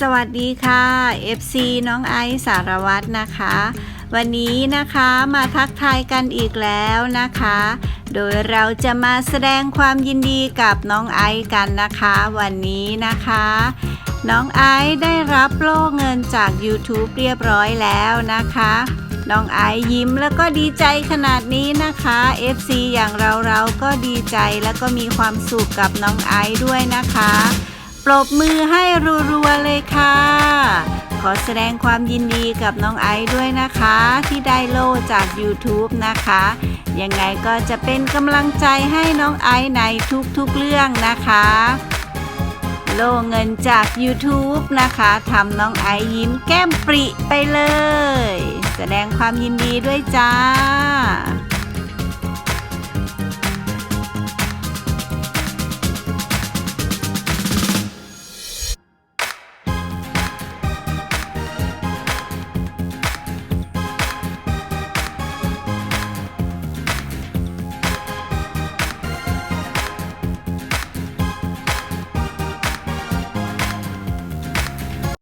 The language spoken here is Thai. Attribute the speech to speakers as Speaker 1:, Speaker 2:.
Speaker 1: สวัสดีค่ะ FC น้องไอซ์สารวัตรนะคะ วันนี้นะคะมาทักทายกันอีกแล้วนะคะ โดยเราจะมาแสดงความยินดีกับน้องไอซ์กันนะคะ วันนี้นะคะ น้องไอซ์ได้รับโล่เงินจาก YouTube เรียบร้อยแล้วนะคะ น้องไอซ์ยิ้มแล้วก็ดีใจขนาดนี้นะคะ FC อย่างเราเราก็ดีใจแล้วก็มีความสุขกับน้องไอซ์ด้วยนะคะ ปรบมือให้รัว เลยค่ะ ขอแสดงความยินดีกับน้องไอซ์ด้วยนะคะ ที่ได้โล่จาก YouTube นะคะ ยังไงก็จะเป็นกำลังใจให้น้องไอซ์ในทุกๆเรื่องนะคะ โล่เงินจาก YouTube นะคะทำน้องไอซ์ยิ้มแก้มปริไปเลย แสดงความยินดีด้วยจ้า